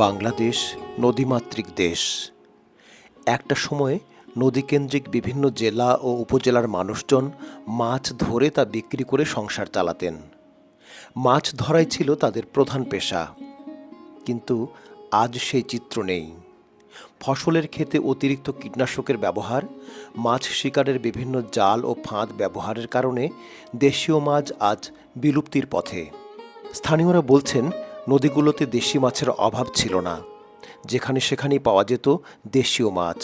বাংলাদেশ নদীমাতৃক দেশ। একটা সময়ে নদীকেন্দ্রিক বিভিন্ন জেলা ও উপজেলার মানুষজন মাছ ধরে তা বিক্রি করে সংসার চালাতেন। মাছ ধরাই ছিল তাদের প্রধান পেশা। কিন্তু আজ সেই চিত্র নেই। ফসলের ক্ষেতে অতিরিক্ত কীটনাশকের ব্যবহার, মাছ শিকারের বিভিন্ন জাল ও ফাঁদ ব্যবহারের কারণে দেশীয় মাছ আজ বিলুপ্তির পথে। স্থানীয়রা বলছেন নদীগুলোতে দেশি মাছের অভাব ছিল না। যেখানে সেখানেই পাওয়া যেত দেশীয় মাছ।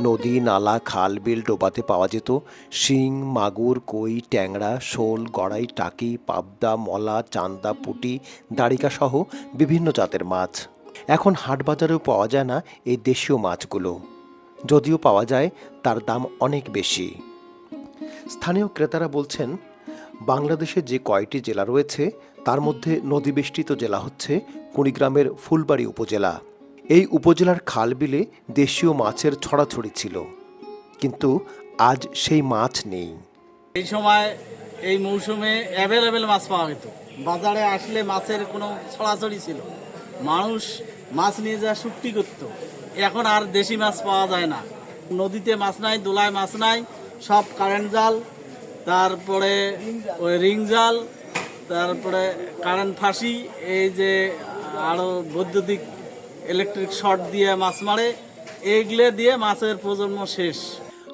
নদী, নালা, খাল, বিল ডোবাতে পাওয়া যেত শিং, মাগুর, কই, ট্যাংরা, শোল, গড়াই, টাকি, পাবদা, মলা, চান্দা, পুটি, দাড়িকা সহ বিভিন্ন জাতের মাছ। এখন হাট বাজারেও পাওয়া যায় না এই দেশীয় মাছগুলো। যদিও পাওয়া যায়, তার দাম অনেক বেশি। স্থানীয় ক্রেতারা বলছেন বাংলাদেশে যে কয়টি জেলা রয়েছে তার মধ্যে নদীবেষ্টিত জেলা হচ্ছে কুড়িগ্রামের ফুলবাড়ি উপজেলা। এই উপজেলার খাল বিলে দেশীয় মাছের ছড়াছড়ি ছিল। কিন্তু আজ সেই মাছ নেই। এই সময় এই মৌসুমে অ্যাভেলেবেল মাছ পাওয়া যেত। বাজারে আসলে মাছের কোনো ছড়াছড়ি ছিল। মানুষ মাছ নিয়ে যা শুক্তি করত। এখন আর দেশি মাছ পাওয়া যায় না। নদীতে মাছ নাই, দোলায় মাছ নাই, সব কারেন্ট জাল, তারপরে ওই রিং জাল তারপরে কারেন্ট ফাঁসি এই যে আরও বৈদ্যুতিক ইলেকট্রিক শর্ট দিয়ে মাছ মারে এইগুলো দিয়ে মাছের প্রজন্ম শেষ।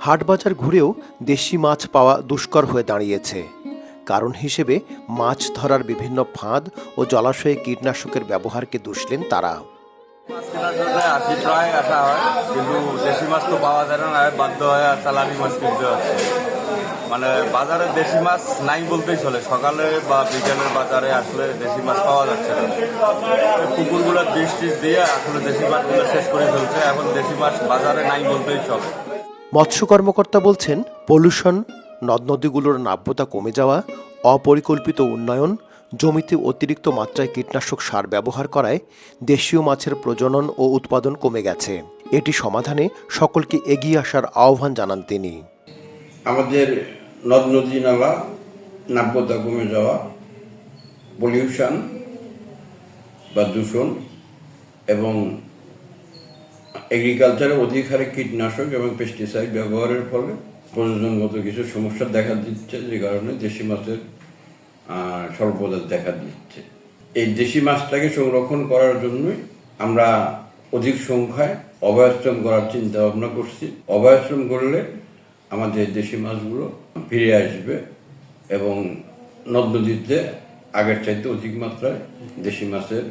হাটবাজার ঘুরেও দেশি মাছ পাওয়া দুষ্কর হয়ে দাঁড়িয়েছে। কারণ হিসেবে মাছ ধরার বিভিন্ন ফাঁদ ও জলাশয়ে কীটনাশকের ব্যবহারকে দুষলেন তারা। মাছ কেনার জন্য আসি প্রায় আসা হয় কিন্তু দেশি মাছ তো পাওয়া যায় না বাধ্য হয়ে আর চালানি মাছ কিনতে হচ্ছে। মানে বাজারে দেশি মাছ নাই বলতেই চলে। সকালে বা বিকেলের বাজারে আসলে দেশি মাছ পাওয়া যাচ্ছে না। পুকুরগুলো বিষ টিস দিয়ে আসলে দেশি মাছগুলো শেষ করে ফেলছে। এখন দেশি মাছ বাজারে নাই বলতেই চলে। মৎস্য কর্মকর্তা বলছেন পলিউশন নদ নদীগুলোর নাব্যতা কমে যাওয়া অপরিকল্পিত উন্নয়ন জমিতে অতিরিক্ত মাত্রায় কীটনাশক সার ব্যবহার করায় দেশীয় মাছের প্রজনন ও উৎপাদন কমে গেছে। এটি সমাধানে সকলকে এগিয়ে আসার আহ্বান জানান তিনি। আমাদের নদ নদী নালা নাব্যতা কমে যাওয়া, পলিউশন বা দূষণ এবং এগ্রিকালচারে অধিক হারে কীটনাশক এবং পেস্টিসাইড ব্যবহারের ফলে প্রযোজনগত কিছু সমস্যা দেখা দিচ্ছে, যে কারণে দেশি মাছের স্বল্পতা দেখা দিচ্ছে। এই দেশি মাছটাকে সংরক্ষণ করার জন্যই আমরা অধিক সংখ্যায় অভয়াশ্রম করার চিন্তা ভাবনা করছি। অভয়াশ্রম করলে আমাদের দেশি মাছগুলো ফিরে আসবে এবং নদ নদীতে আগের চাইতে অধিক মাত্রায় দেশি মাছের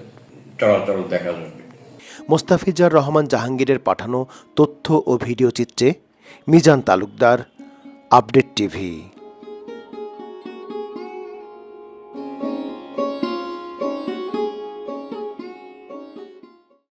চলাচল দেখা যাবে। মোস্তাফিজার রহমান জাহাঙ্গীরের পাঠানো তথ্য ও ভিডিও চিত্রে মিজান তালুকদার, আপডেট টিভি।